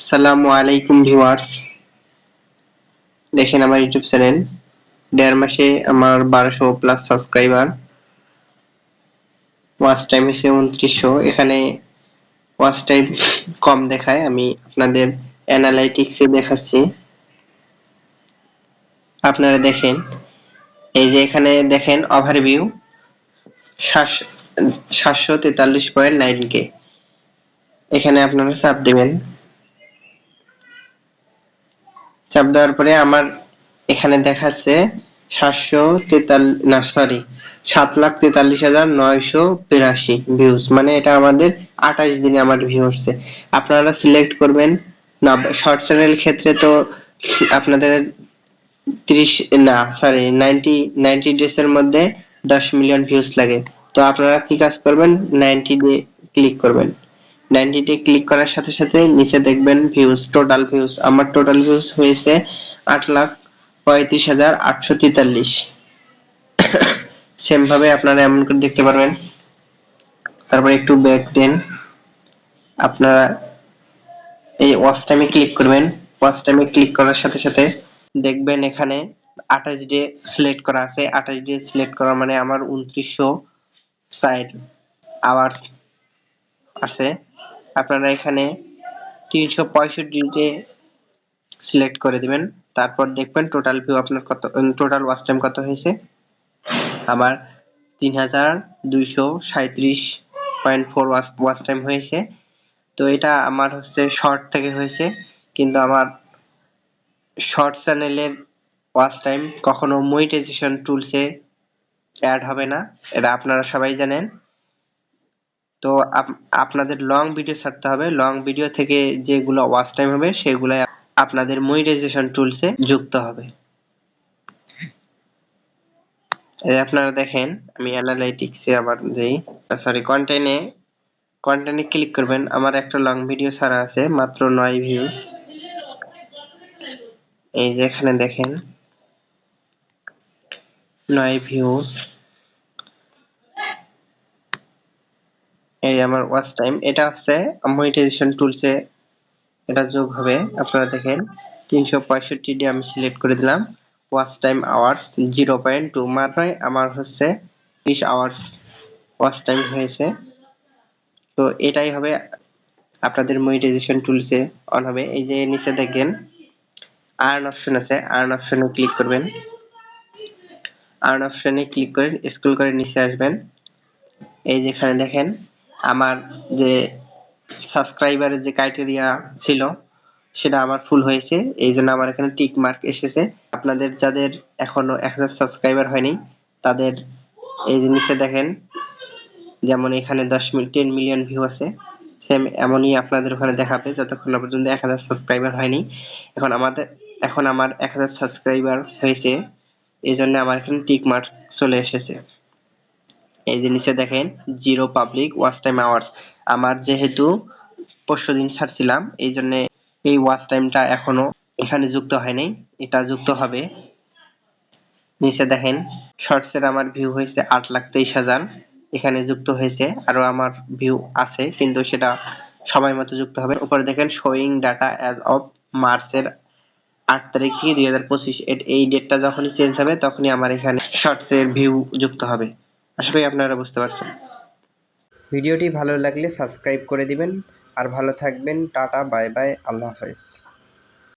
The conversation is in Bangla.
আসসালামু আলাইকুম ভিউয়ার্স। দেখেন আমার ইউটিউব চ্যানেল। দেড় মাসে আমার বারোশো প্লাস সাবস্ক্রাইবার ওয়াচ টাইম এসে উনত্রিশশো। এখানে ওয়াচ টাইম কম দেখায়। আমি আপনাদের অ্যানালাইটিক্সে দেখাচ্ছি। আপনারা দেখেন। এই যে এখানে দেখেন ওভারভিউ সাতশো তেতাল্লিশ পয়েন্ট নাইন কে এখানে আপনারা চাপ দিবেন। চাপ দেওয়ার পরে আমার এখানে দেখাচ্ছে সাতশো তেতাল্লিশ না সরি সাত লাখ তেতাল্লিশ হাজার নয়শো বিরাশি ভিউজ মানে এটা আমাদের আঠাশ দিনে আমার ভিউ হচ্ছে আপনারা সিলেক্ট করবেন। না শর্ট চ্যানেল ক্ষেত্রে তো আপনাদের ত্রিশ, না সরি নাইনটি নাইনটি ডেজ এর মধ্যে দশ মিলিয়ন ভিউজ লাগে। তো আপনারা কি কাজ করবেন? নাইনটি ডে ক্লিক করবেন। নাইনটিতে ক্লিক করার সাথে সাথে নিচে দেখবেন ভিউজ টোটাল ভিউজ আমার টোটাল ভিউজ হয়েছে আট লাখ পঁয়ত্রিশ হাজার আটশো তেতাল্লিশ। ভাবে আপনারা এমন করে দেখতে পারবেন। তারপর একটু ব্যাক দেন আপনারা এই ওয়াচ টাইমে ক্লিক করবেন। ওয়াচ টাইমে ক্লিক করার সাথে সাথে দেখবেন এখানে আঠাশ ডে সিলেক্ট করা আছে। আঠাশ ডে সিলেক্ট করা মানে আমার উনত্রিশশো সাইড আওয়ার্স আছে। আপনারা এখানে তিনশো পঁয়ষট্টিতে সিলেক্ট করে দিবেন। তারপর দেখবেন টোটাল ভিউ আপনার কত টোটাল ওয়াচ টাইম কত হয়েছে? আমার তিন হাজার দুইশো সাঁত্রিশ point four watch watch time হয়েছে। তো এটা আমার হচ্ছে শর্ট থেকে হয়েছে, কিন্তু আমার শর্ট চ্যানেলের ওয়াচ টাইম কখনো মনিটাইজেশন টুলসে অ্যাড হবে না। এটা আপনারা সবাই জানেন। তো আপনাদের লং ভিডিও ছাড়তে হবে। লং ভিডিও থেকে যেগুলো ওয়াচ টাইম হবে সেগুলো আপনাদের মনিটাইজেশন টুলসে যুক্ত হবে। আপনারা দেখেন, আমি অ্যানালাইটিক্সে আবার যাই সরি কন্টেন্টে কন্টেন্টে ক্লিক করবেন। আমার একটা লং ভিডিও ছাড়া আছে, মাত্র নয় ভিউজ এই যে এখানে দেখেন, নয় ভিউজ আমার ওয়াচ টাইম এটা হচ্ছে মনিটাইজেশন টুলসে এটা যোগ হবে। আপনারা দেখেন, তিনশো পঁয়ষট্টি ডি আমি সিলেক্ট করে দিলাম। Watch time hours zero point two মানে আমার হচ্ছে বিশ আওয়ার্স ওয়াচ টাইম হয়েছে। তো এটাই হবে আপনাদের মনিটাইজেশন টুলসে অন হবে। এই যে নিচে দেখেন আর্ন অপশন আছে। আর্ন অপশনে ক্লিক করবেন। আর্ন অপশনে ক্লিক করে স্ক্রল করে নিচে আসবেন। এই যেখানে দেখেন আমার যে সাবস্ক্রাইবারের যে ক্রাইটেরিয়া ছিল, সেটা আমার ফুল হয়েছে। এই জন্য আমার এখানে টিক মার্ক এসেছে। আপনাদের যাদের এখনও এক হাজার সাবস্ক্রাইবার হয়নি, তাদের এই জিনিসে দেখেন। যেমন এখানে দশ টেন মিলিয়ন ভিউ আছে। সেম এমনই আপনাদের ওখানে দেখাবে, যতক্ষণ না পর্যন্ত এক হাজার সাবস্ক্রাইবার হয়নি। এখন আমাদের, এখন আমার এক হাজার সাবস্ক্রাইবার হয়েছে। এই জন্য আমার এখানে টিক মার্ক চলে এসেছে। এই নিচে দেখেন zero public watch time hours আমার যেহেতু পরশু দিন ছাড়ছিলাম, এই জন্য এই ওয়াচ টাইমটা এখনও এখানে যুক্ত হয়নি এটা যুক্ত হবে। নিচে দেখেন শর্টসের আমার ভিউ হয়েছে আট লাখ তেইশ হাজার, এখানে যুক্ত হয়েছে, আরও আমার ভিউ আছে, কিন্তু সেটা সময় মতো যুক্ত হবে। উপরে দেখেন শোয়িং ডাটা অ্যাজ অফ মার্চের আট তারিখ থেকে দুই হাজার পঁচিশ এই ডেটটা যখনই চেঞ্জ হবে, তখনই আমার এখানে শর্টসের ভিউ যুক্ত হবে। আশা করি আপনারা বুঝতে পারছেন। ভিডিওটি ভালো লাগলে সাবস্ক্রাইব করে দিবেন। আর ভালো থাকবেন, টাটা, বাই বাই, আল্লাহ হাফেজ।